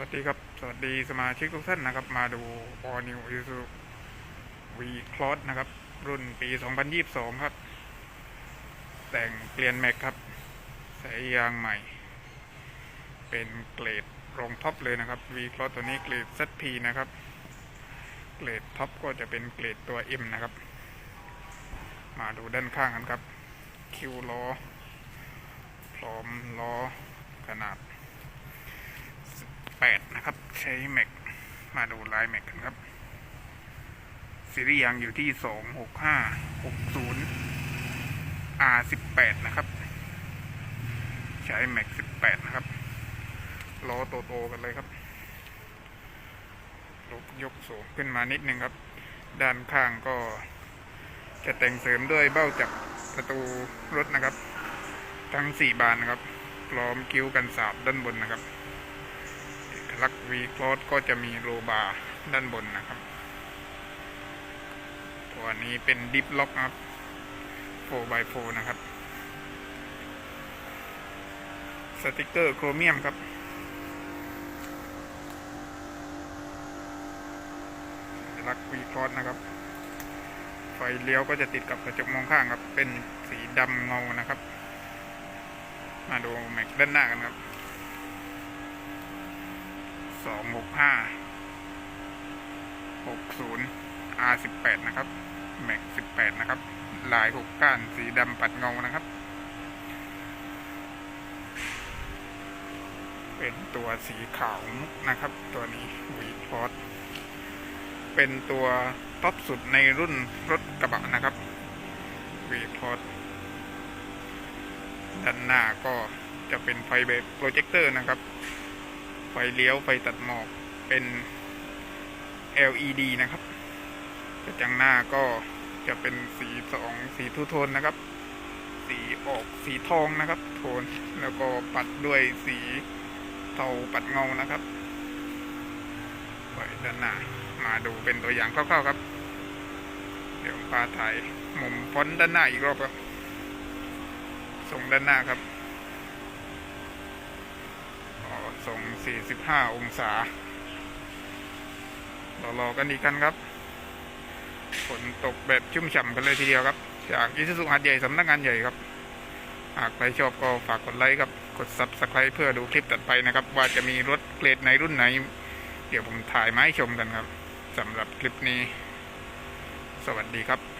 วัสดีครับ สวัสดีสมาชิกทุกท่านนะครับ มาดู All New Isuzu V Cross นะครับ รุ่นปี 2022 ครับ แต่งเปลี่ยนแม็กครับ ใส่ยางใหม่ เป็นเกรดรองท็อปเลยนะครับ V Cross ตัวนี้เกรด ZP นะครับ เกรดท็อปก็จะเป็นเกรดตัว M นะครับ มาดูด้านข้างกันครับ คิวล้อ พร้อมล้อขนาด นะครับ ใช้แม็กมาดูลายแม็กกันครับซีรีส์ยางอยู่ที่26560 R18 นะครับ ใช้แม็ก18นะครับล้อโตๆกันเลยครับลกยกสูงขึ้นมานิดนึงครับ ด้านข้างก็จะแต่งเสริมด้วยเบ้าจับประตูรถนะครับ ทั้ง4บานนะครับพร้อมคิ้วกันสาบด้านบนนะครับ ลักษณ์ V Cross ก็จะมีโลบาร์ด้านบนนะครับ ตัวนี้เป็นดิฟล็อกครับ 4x4 นะครับ สติกเกอร์โครเมียมครับ ลักษณ์ V Cross นะครับ ไฟเลี้ยวก็จะติดกับกระจกมองข้างครับ เป็นสีดำเงานะครับ มาดูแม็กด้านหน้ากันครับ สองหกห้าหกศูนย์ R สิบแปดนะครับ แม็กสิบแปดนะครับ ลายหกก้านสีดำปัดเงานะครับ เป็นตัวสีขาวมุกนะครับ ตัวนี้วีพอสเป็นตัวท็อปสุดในรุ่นรถกระบะนะครับวีพอสด้านหน้าก็จะเป็นไฟเบรโปรเจคเตอร์นะครับ ฟเลี้ยวไฟตัดหมอกเป็น LED นะครับกระจังหน้าก็จะเป็นสีสองสีทูโทนนะครับ สีออกสีทองนะครับ โทนแล้วก็ปัดด้วยสีเทาปัดเงานะครับไว้ด้านหน้ามาดูเป็นตัวอย่างคร่าวๆครับ เดี๋ยวพาถ่ายมุมฟอนต์ด้านหน้าอีกรอบครับส่งด้านหน้าครับ อ๋อส่ง45 องศารอๆกันอีกกันครับ ฝนตกแบบชุ่มฉ่ำกันเลยทีเดียวครับ จากอิสุสุหัดใหญ่สำนักงานใหญ่ครับ หากใครชอบก็ฝากกดไลค์ครับ กด Subscribe เพื่อดูคลิปตัดไปนะครับ ว่าจะมีรถเกรดในรุ่นไหน เดี๋ยวผมถ่ายมาให้ชมกันครับสำหรับคลิปนี้ สวัสดีครับ